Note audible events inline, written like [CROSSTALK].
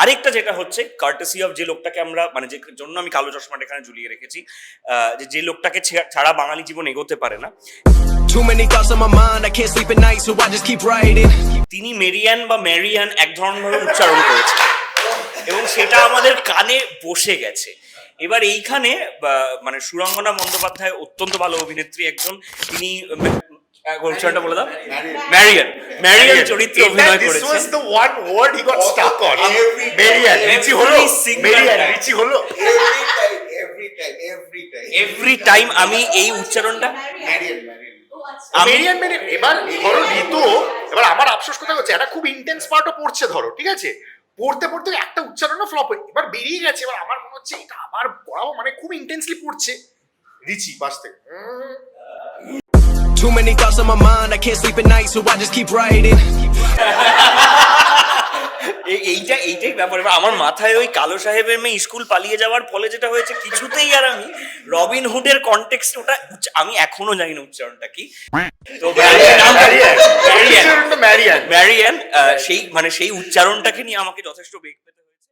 আরেকটা যেটা হচ্ছে কার্টেসি অফ যে লোকটাকে আমরা মানে যে জন্য আমি কালো চশমাটা এখানে ঝুলিয়ে রেখেছি আহ, যে যে লোকটাকে ছাড়া বাঙালি জীবন এগোতে পারে না. তিনি মেরিয়ান বা ম্যারিয়ান এক ধরনের উচ্চারণ করেছেন। এবং সেটা আমাদের কানে বসে গেছে। এবার এইখানে মানে সুরঙ্গনা বন্দ্যোপাধ্যায় অত্যন্ত ভালো অভিনেত্রী একজন তিনি বলে দাও। ম্যারিয়ান ম্যারিয়ান চরিত্রে অভিনয় was the one word he got stuck on. Every time. Marian, Richi হলো time. রিচি হলো Every time, every time, every time. Every time আমি এই উচ্চারণটা মেরিয়ান মেরিয়ান এবার ধরো ঋতু এবার আমার আফসোস কথা হচ্ছে এটা খুব ইন্টেন্স পার্টও পড়ছে ধরো ঠিক আছে? পড়তে পড়তে একটা উচ্চারণও ফ্লপ হয়ে এবার বেরিয়ে গেছে এবার আমার মনে হচ্ছে এটা আবার পড়াও মানে খুব ইন্টেন্সলি পড়ছে। রিচি পাশ থেকে Too many thoughts on my mind, I can't sleep at night, so I just keep writing. [LAUGHS] এইটা এইটাই ব্যাপার আমার মাথায় ওই কালো সাহেবের মেয়ে স্কুল পালিয়ে যাওয়ার ফলে যেটা হয়েছে কিছুতেই আর আমি রবিন হুডের ওটা আমি এখনও জানি না উচ্চারণটা কি তো সেই মানে সেই উচ্চারণটাকে নিয়ে আমাকে যথেষ্ট বেগ পেতে হয়েছে।